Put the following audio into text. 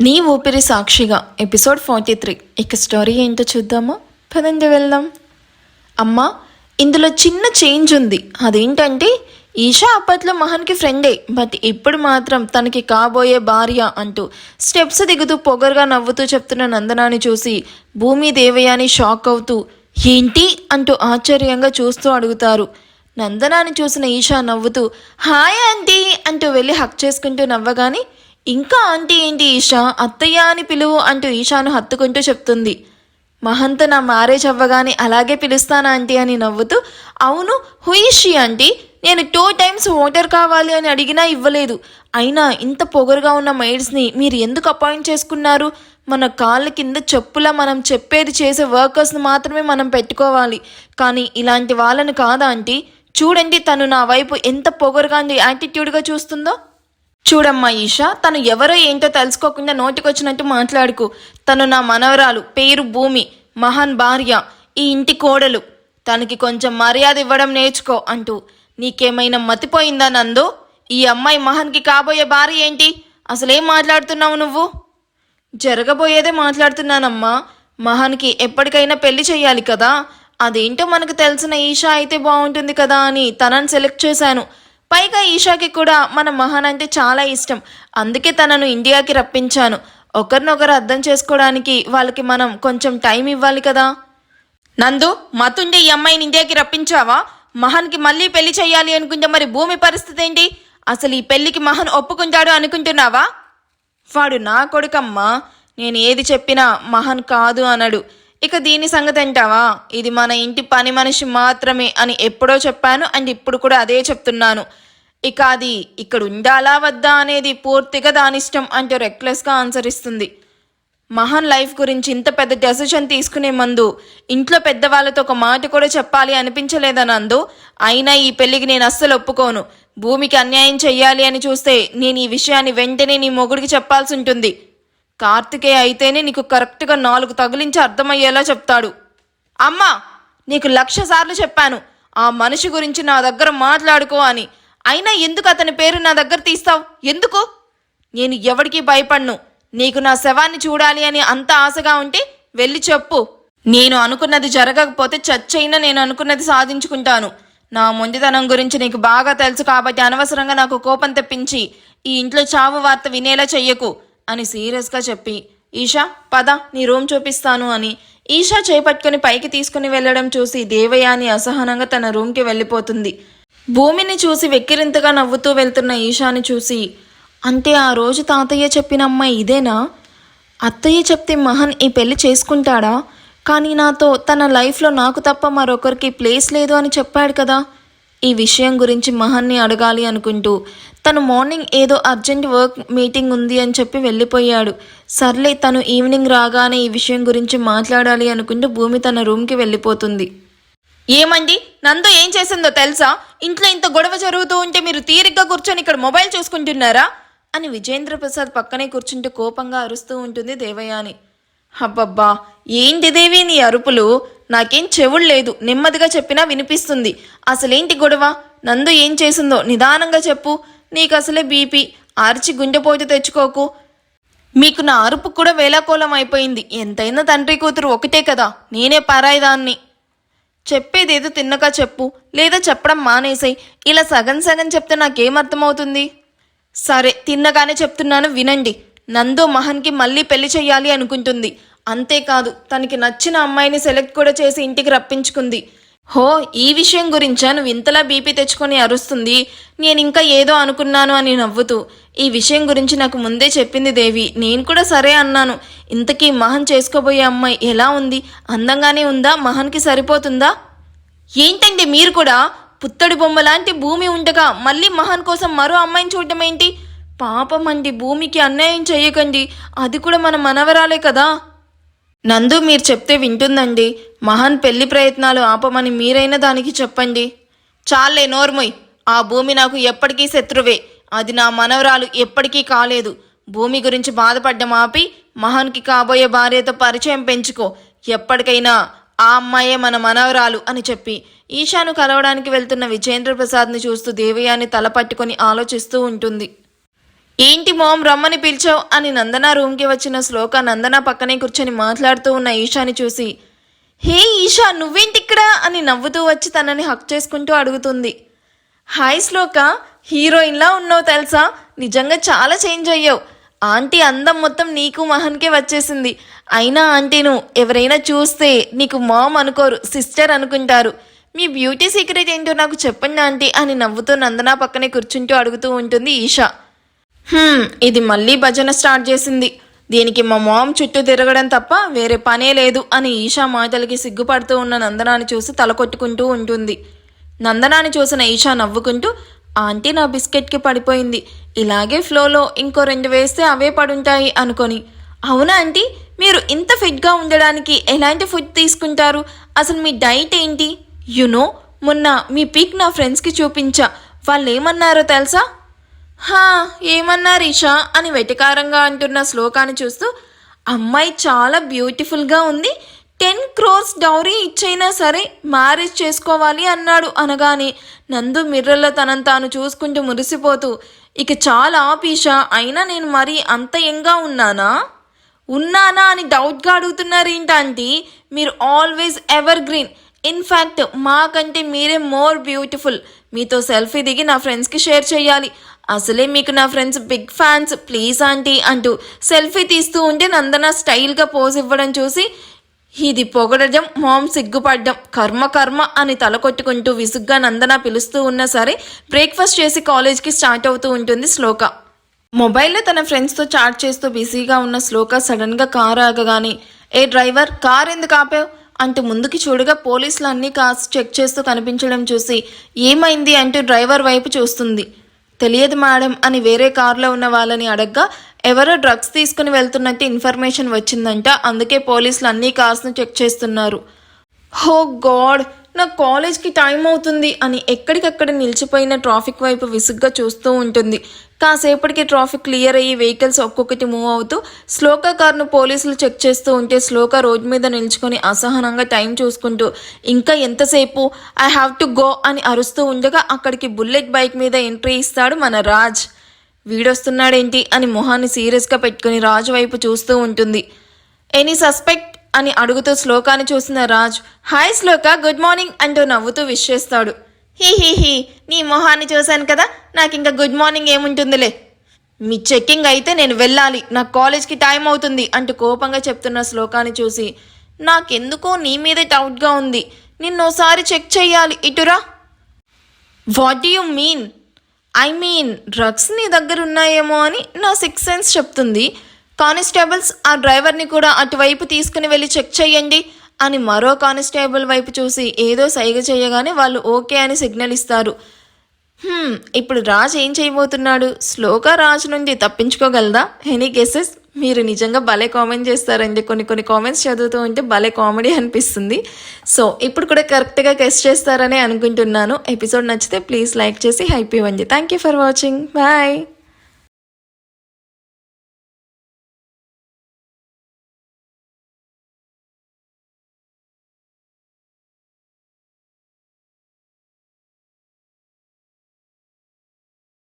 Nee Oopiri Sakshiga episode forty three. ఇక story ఏంటో చూద్దామా? పదండి వెళ్దాం. అమ్మా ఇందులో చిన్న చేంజ్ ఉంది. అదేంటంటే ఈషా అప్పట్లో మహన్కి ఫ్రెండే. బట్ ఇప్పుడు మాత్రం తనకి కాబోయే భార్య అంటూ స్టెప్స్ దిగుతూ పొగరుగా నవ్వుతూ చెప్తున్న నందనాని చూసి భూమి దేవయాని షాక్ అవుతూ ఏంటి? అంటూ ఆశ్చర్యంగా చూస్తూ అడుగుతారు. నందనాని చూసిన ఈషా నవ్వుతూ హాయ్ ఆంటీ అంటూ వెళ్ళి హక్ చేసుకుంటూ నవ్వగానే ఇంకా ఆంటీ ఏంటి ఈషా? అత్తయ్య అని పిలువు అంటూ ఈషాను హత్తుకుంటూ చెప్తుంది. మహంత్ నా మ్యారేజ్ అవ్వగానే అలాగే పిలుస్తాను ఆంటీ అని నవ్వుతూ అవును హుయిషి ఆంటీ? నేను టూ టైమ్స్ వాటర్ కావాలి అని అడిగినా ఇవ్వలేదు. అయినా ఇంత పొగరుగా ఉన్న మైడ్స్ని మీరు ఎందుకు అపాయింట్ చేసుకున్నారు? మన కాళ్ళ కింద చెప్పులా మనం చెప్పేది చేసే వర్కర్స్ని మాత్రమే మనం పెట్టుకోవాలి. కానీ ఇలాంటి వాళ్ళని కాదా ఆంటీ? చూడండి తను నా వైపు ఎంత పొగరుగా యాటిట్యూడ్గా చూస్తుందో. చూడమ్మా ఈషా తను ఎవరో ఏంటో తెలుసుకోకుండా నోటికొచ్చినట్టు మాట్లాడుకు. తను నా మనవరాలు పేరు భూమి మహాన్ భార్య ఈ ఇంటి కోడలు. తనకి కొంచెం మర్యాద ఇవ్వడం నేర్చుకో అంటూ. నీకేమైనా మతిపోయిందా నందు? ఈ అమ్మాయి మహాన్కి కాబోయే భార్య ఏంటి? అసలేం మాట్లాడుతున్నావు నువ్వు? జరగబోయేదే మాట్లాడుతున్నానమ్మా. మహాన్కి ఎప్పటికైనా పెళ్ళి చేయాలి కదా. అదేంటో మనకు తెలిసిన ఈషా అయితే బాగుంటుంది కదా అని తనని సెలెక్ట్ చేశాను. పైగా ఈషాకి కూడా మన మహాన్ అంటే చాలా ఇష్టం. అందుకే తనను ఇండియాకి రప్పించాను. ఒకరినొకరు అర్థం చేసుకోవడానికి వాళ్ళకి మనం కొంచెం టైం ఇవ్వాలి కదా? నందు మతుండే ఈ అమ్మాయిని ఇండియాకి రప్పించావా? మహాన్కి మళ్ళీ పెళ్ళి చేయాలి అనుకుంటే మరి భూమి పరిస్థితి ఏంటి? అసలు ఈ పెళ్ళికి మహన్ ఒప్పుకుంటాడు అనుకుంటున్నావా? వాడు నా కొడుకమ్మా. నేను ఏది చెప్పినా మహన్ కాదు అనడు. ఇక దీని సంగతి అంటావా? ఇది మన ఇంటి పని మనిషి మాత్రమే అని ఎప్పుడో చెప్పాను అండ్ ఇప్పుడు కూడా అదే చెప్తున్నాను. ఇక అది ఇక్కడ ఉండాలా వద్దా అనేది పూర్తిగా దానిష్టం అంటూ రెక్లెస్గా ఆన్సర్ ఇస్తుంది. మహాన్ లైఫ్ గురించి ఇంత పెద్ద డెసిషన్ తీసుకునే ముందు ఇంట్లో పెద్దవాళ్ళతో ఒక మాట కూడా చెప్పాలి అనిపించలేదా నందు? అయినా ఈ పెళ్ళికి నేను అస్సలు ఒప్పుకోను. భూమికి అన్యాయం చెయ్యాలి అని చూస్తే నేను ఈ విషయాన్ని వెంటనే నీ మొగుడికి చెప్పాల్సి ఉంటుంది. కార్తికేయ అయితేనే నీకు కరెక్ట్గా నాలుగు తగిలించి అర్థమయ్యేలా చెప్తాడు. అమ్మా నీకు లక్ష సార్లు చెప్పాను ఆ మనిషి గురించి నా దగ్గర మాట్లాడుకో అని. అయినా ఎందుకు అతని పేరు నా దగ్గర తీస్తావు? ఎందుకు? నేను ఎవడికి భయపడ్ను? నీకు నా శవాన్ని చూడాలి అని అంత ఆశగా ఉంటే వెళ్ళి చెప్పు. నేను అనుకున్నది జరగకపోతే చచ్చైనా నేను అనుకున్నది సాధించుకుంటాను. నా మొండితనం గురించి నీకు బాగా తెలుసు కాబట్టి అనవసరంగా నాకు కోపం తెప్పించి ఈ ఇంట్లో చావు వార్త వినేలా చెయ్యకు. అని సీరియస్గా చెప్పి ఈషా పద నీ రూమ్ చూపిస్తాను అని ఈషా చేపట్టుకుని పైకి తీసుకుని వెళ్ళడం చూసి దేవయాని అసహనంగా తన రూమ్కి వెళ్ళిపోతుంది. భూమిని చూసి వెక్కిరింతగా నవ్వుతూ వెళ్తున్న ఈషాని చూసి అంటే ఆ రోజు తాతయ్య చెప్పిన అమ్మాయి ఇదేనా? అత్తయ్య చెప్తే మహన్ ఈ పెళ్ళి చేసుకుంటాడా? కానీ నాతో తన లైఫ్లో నాకు తప్ప మరొకరికి ప్లేస్ లేదు అని చెప్పాడు కదా. ఈ విషయం గురించి మహన్ని అడగాలి అనుకుంటూ తను మార్నింగ్ ఏదో అర్జెంట్ వర్క్ మీటింగ్ ఉంది అని చెప్పి వెళ్ళిపోయాడు. సర్లే తను ఈవినింగ్ రాగానే ఈ విషయం గురించి మాట్లాడాలి అనుకుంటూ భూమి తన రూమ్కి వెళ్ళిపోతుంది. ఏమండి? నందు ఏం చేసిందో తెలుసా? ఇంట్లో ఇంత గొడవ జరుగుతూ ఉంటే మీరు తీరిగ్గా కూర్చొని ఇక్కడ మొబైల్ చూసుకుంటున్నారా? అని విజేంద్ర ప్రసాద్ పక్కనే కూర్చుంటూ కోపంగా అరుస్తూ ఉంటుంది దేవయాని. అబ్బబ్బా ఏంటి దేవి నీ అరుపులు? నాకేం చెవుడు లేదు నెమ్మదిగా చెప్పినా వినిపిస్తుంది. అసలేంటి గొడవ? నందు ఏం చేసిందో నిదానంగా చెప్పు. నీకు అసలే బీపీ ఆర్చి గుండెపోటు తెచ్చుకోకు. మీకు నా అరుపు కూడా వేలాకోలం అయిపోయింది. ఎంతైనా తండ్రి కూతురు ఒకటే కదా నేనే పారాయిదాన్ని. చెప్పేదేదో తిన్నగా చెప్పు లేదా చెప్పడం మానేసాయి. ఇలా సగం సగం చెప్తే నాకేమర్థమవుతుంది సరే తిన్నగానే చెప్తున్నాను వినండి. నందు మహన్కి మళ్ళీ పెళ్ళి చేయాలి అనుకుంటుంది. అంతేకాదు తనకి నచ్చిన అమ్మాయిని సెలెక్ట్ కూడా చేసి ఇంటికి రప్పించుకుంది. హో ఈ విషయం గురించా? నువ్వు ఇంతలా బీపీ తెచ్చుకొని అరుస్తుంది. నేను ఇంకా ఏదో అనుకున్నాను అని నవ్వుతూ ఈ విషయం గురించి నాకు ముందే చెప్పింది దేవి. నేను కూడా సరే అన్నాను. ఇంతకీ మహన్ చేసుకోబోయే అమ్మాయి ఎలా ఉంది? అందంగానే ఉందా? మహన్కి సరిపోతుందా? ఏంటండి మీరు కూడా? పుత్తడి బొమ్మ లాంటి భూమి ఉండగా మళ్ళీ మహాన్ కోసం మరో అమ్మాయిని చూడటం ఏంటి పాపం అండి భూమికి అన్యాయం చేయకండి అది కూడా మన మనవరాలే కదా. నందు మీరు చెప్తే వింటుందండి. మహాన్ పెళ్ళి ప్రయత్నాలు ఆపమని మీరైనా దానికి చెప్పండి. చాలే నోర్మయ్. ఆ భూమి నాకు ఎప్పటికీ శత్రువే. అది నా మనవరాలు ఎప్పటికీ కాలేదు. భూమి గురించి బాధపడ్డం ఆపి మహాన్కి కాబోయే భార్యతో పరిచయం పెంచుకో. ఎప్పటికైనా ఆ అమ్మాయే మన మనవరాలు అని చెప్పి. ఈశాను కలవడానికి వెళ్తున్న విజేంద్ర ప్రసాద్ని చూస్తూ దేవయాని తల పట్టుకొని ఆలోచిస్తూ ఉంటుంది. ఏంటి మామ్ రమ్మని పిలిచావు అని నందన రూమ్కి వచ్చిన శ్లోక నందన పక్కనే కూర్చొని మాట్లాడుతూ ఉన్న ఈషాని చూసి హే ఈషా నువ్వేంటి ఇక్కడ అని నవ్వుతూ వచ్చి తనని హక్ చేసుకుంటూ అడుగుతుంది. హాయ్ శ్లోక హీరోయిన్లా ఉన్నావు తెలుసా? నిజంగా చాలా చేంజ్ అయ్యావు. ఆంటీ అందం మొత్తం నీకు మహన్కే వచ్చేసింది. అయినా ఆంటీను ఎవరైనా చూస్తే నీకు మామ్ అనుకోరు సిస్టర్ అనుకుంటారు. మీ బ్యూటీ సీక్రెట్ ఏంటో నాకు చెప్పండి ఆంటీ అని నవ్వుతూ నందన పక్కనే కూర్చుంటూ అడుగుతూ ఉంటుంది ఈషా ఇది మళ్ళీ భజన స్టార్ట్ చేసింది. దీనికి మా మామ్ చుట్టూ తిరగడం తప్ప వేరే పనే లేదు అని ఈషా మాటలకి సిగ్గుపడుతూ ఉన్న నందనాన్ని చూసి తల కొట్టుకుంటూ ఉంటుంది. నందనాన్ని చూసిన ఈషా నవ్వుకుంటూ ఆంటీ నా బిస్కెట్కి పడిపోయింది. ఇలాగే ఫ్లోలో ఇంకో రెండు వేస్తే అవే పడుంటాయి అనుకొని అవునా ఆంటీ? మీరు ఇంత ఫిట్గా ఉండడానికి ఎలాంటి ఫుడ్ తీసుకుంటారు? అసలు మీ డైట్ ఏంటి? యునో మొన్న మీ పిక్ నా ఫ్రెండ్స్కి చూపించా. వాళ్ళు ఏమన్నారో తెలుసా? హా ఏమన్నా రిషా అని వెటకారంగా అంటున్న శ్లోకాన్ని చూస్తూ అమ్మాయి చాలా బ్యూటిఫుల్గా ఉంది టెన్ క్రోర్స్ డౌరీ ఇచ్చైనా సరే మ్యారేజ్ చేసుకోవాలి అన్నాడు అనగానే నందు మిర్రర్లో తనను తాను చూసుకుంటూ మురిసిపోతూ ఇక చాలా పీషా అయినా నేను మరీ అంత యంగా ఉన్నానా? ఉన్నానా అని డౌట్గా అడుగుతున్నారు ఏంటంటే మీరు ఆల్వేస్ ఎవర్ గ్రీన్ ఇన్ఫ్యాక్ట్ మాకంటే మీరే మోర్ బ్యూటిఫుల్. మీతో సెల్ఫీ దిగి నా ఫ్రెండ్స్కి షేర్ చేయాలి. అసలే మీకు నా friends big fans please aunty అంటూ సెల్ఫీ తీస్తూ ఉంటే నందన స్టైల్గా పోజ్ ఇవ్వడం చూసి ఇది పొగడడం మామ్ సిగ్గుపడ్డం కర్మ కర్మ అని తల కొట్టుకుంటూ విసుగ్గా నందన పిలుస్తూ ఉన్నా సరే బ్రేక్ఫాస్ట్ చేసి కాలేజ్కి స్టార్ట్ అవుతూ ఉంటుంది శ్లోక. మొబైల్లో తన ఫ్రెండ్స్తో చాట్ చేస్తూ బిజీగా ఉన్న శ్లోక సడన్గా కారు ఆగగానే ఏ డ్రైవర్ కార్ ఎందుకు ఆపావు? అంటూ ముందుకి చూడగా పోలీసులు అన్నీ కార్స్ చెక్ చేస్తూ కనిపించడం చూసి ఏమైంది? అంటూ డ్రైవర్ వైపు చూస్తుంది. తెలియదు మేడం అని వేరే కార్లో ఉన్న వాళ్ళని అడగ్గా ఎవరో డ్రగ్స్ తీసుకుని వెళ్తున్నట్టు ఇన్ఫర్మేషన్ వచ్చిందంట. అందుకే పోలీసులు అన్ని కార్స్ను చెక్ చేస్తున్నారు. హో గాడ్! నా కాలేజ్కి టైం అవుతుంది అని ఎక్కడికక్కడ నిలిచిపోయిన ట్రాఫిక్ వైపు విసుగ్గా చూస్తూ ఉంటుంది. కాసేపటికి ట్రాఫిక్ క్లియర్ అయ్యి వెహికల్స్ ఒక్కొక్కటి మూవ్ అవుతూ శ్లోక కార్ను పోలీసులు చెక్ చేస్తూ ఉంటే శ్లోక రోడ్డు మీద నిల్చుకొని అసహనంగా టైం చూసుకుంటూ ఇంకా ఎంతసేపు? ఐ హ్యావ్ టు గో అని అరుస్తూ ఉండగా అక్కడికి బుల్లెట్ బైక్ మీద ఎంట్రీ ఇస్తాడు మన రాజ్. వీడొస్తున్నాడేంటి? అని మొహాన్ని సీరియస్గా పెట్టుకుని రాజు వైపు చూస్తూ ఉంటుంది. Any suspect? అని అడుగుతూ శ్లోకాన్ని చూసిన Raj hi Shloka good morning అంటూ నవ్వుతూ విష్ చేస్తాడు. హీ హీ హీ నీ మొహాన్ని చూశాను కదా నాకు ఇంకా గుడ్ మార్నింగ్ ఏముంటుందిలే. మీ చెక్కింగ్ అయితే నేను వెళ్ళాలి నా కాలేజ్కి టైం అవుతుంది అంటూ కోపంగా చెప్తున్న శ్లోకాన్ని చూసి నాకెందుకో నీ మీదే డౌట్గా ఉంది నిన్నోసారి చెక్ చెయ్యాలి ఇటురా what do you mean I mean drugs నీ దగ్గర ఉన్నాయేమో అని నా సిక్స్ సెన్స్ చెప్తుంది కానిస్టేబుల్స్ ఆ డ్రైవర్ని కూడా అటువైపు తీసుకుని వెళ్ళి చెక్ చేయండి అని మరో కానిస్టేబుల్ వైపు చూసి ఏదో సైగ చేయగానే వాళ్ళు ఓకే అని సిగ్నల్ ఇస్తారు. ఇప్పుడు రాజ్ ఏం చేయబోతున్నాడు? స్లోగా రాజ్ నుండి తప్పించుకోగలదా? ఎనీ గెసెస్ మీరు నిజంగా భలే కామెంట్ చేస్తారండి. కొన్ని కొన్ని కామెంట్స్ చదువుతూ ఉంటే భలే కామెడీ అనిపిస్తుంది. సో ఇప్పుడు కూడా కరెక్ట్గా గెస్ట్ చేస్తారని అనుకుంటున్నాను. ఎపిసోడ్ నచ్చితే ప్లీజ్ లైక్ చేసి హైప్ ఇవ్వండి. Thank you for watching bye